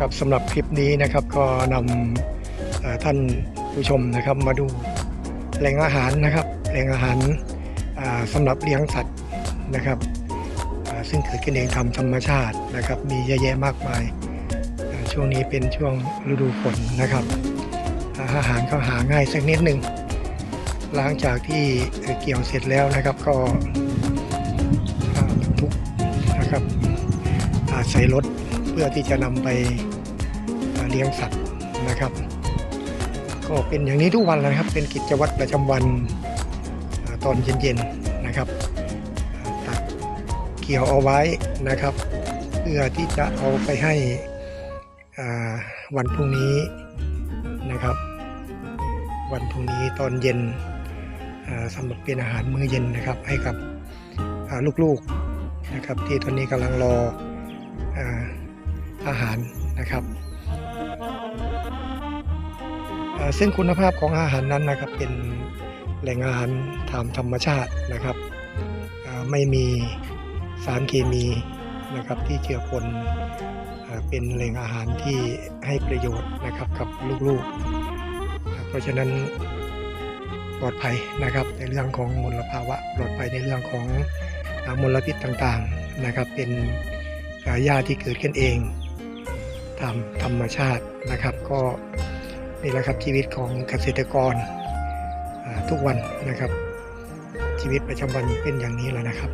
ครับสำหรับคลิปนี้นะครับก็นำท่านผู้ชมนะครับมาดูแหล่งอาหารนะครับแหล่งอาหารสำหรับเลี้ยงสัตว์นะครับซึ่งเกิดขึ้นเองทำธรรมชาตินะครับ มีเยอะแยะมากมาย ช่วงนี้เป็นช่วงฤดูฝนนะครับ อาอาหารก็หาง่ายสักนิดหนึ่งหลังจากที่เกี่ยวเสร็จแล้วนะครับก็ทุกนะครับใส่รถ เพื่อที่จะนำไปเลี้ยงสัตว์นะครับ ก็เป็นอย่างนี้ทุกวันเลยนะครับ เป็นกิจวัตรประจำวันตอนเย็นๆนะครับตักเกี่ยวเอาไว้นะครับ เพื่อที่จะเอาไปให้วันพรุ่งนี้นะครับ วันพรุ่งนี้ตอนเย็นสำหรับเป็นอาหารมื้อเย็นนะครับ ให้กับลูกๆนะครับที่ตอนนี้กำลังรอ อาหารนะครับซึ่งคุณภาพของอาหารนั้นนะครับเป็นแหล่งอาหารตามธรรมชาตินะครับไม่มีสารเคมีนะครับที่เจือปนอ่าเป็นแหล่งอาหารที่ให้ประโยชน์นะครับกับลูกๆ เพราะฉะนั้นปลอดภัยนะครับในเรื่องของมลภาวะปลอดภัยในเรื่องของมลพิษต่างๆนะครับ เป็นหญ้าที่เกิดขึ้นเอง ตามธรรมชาตินะครับ ก็นี่แหละครับชีวิตของเกษตรกรทุกวันนะครับ ชีวิตประจำวันเป็นอย่างนี้แหละนะครับ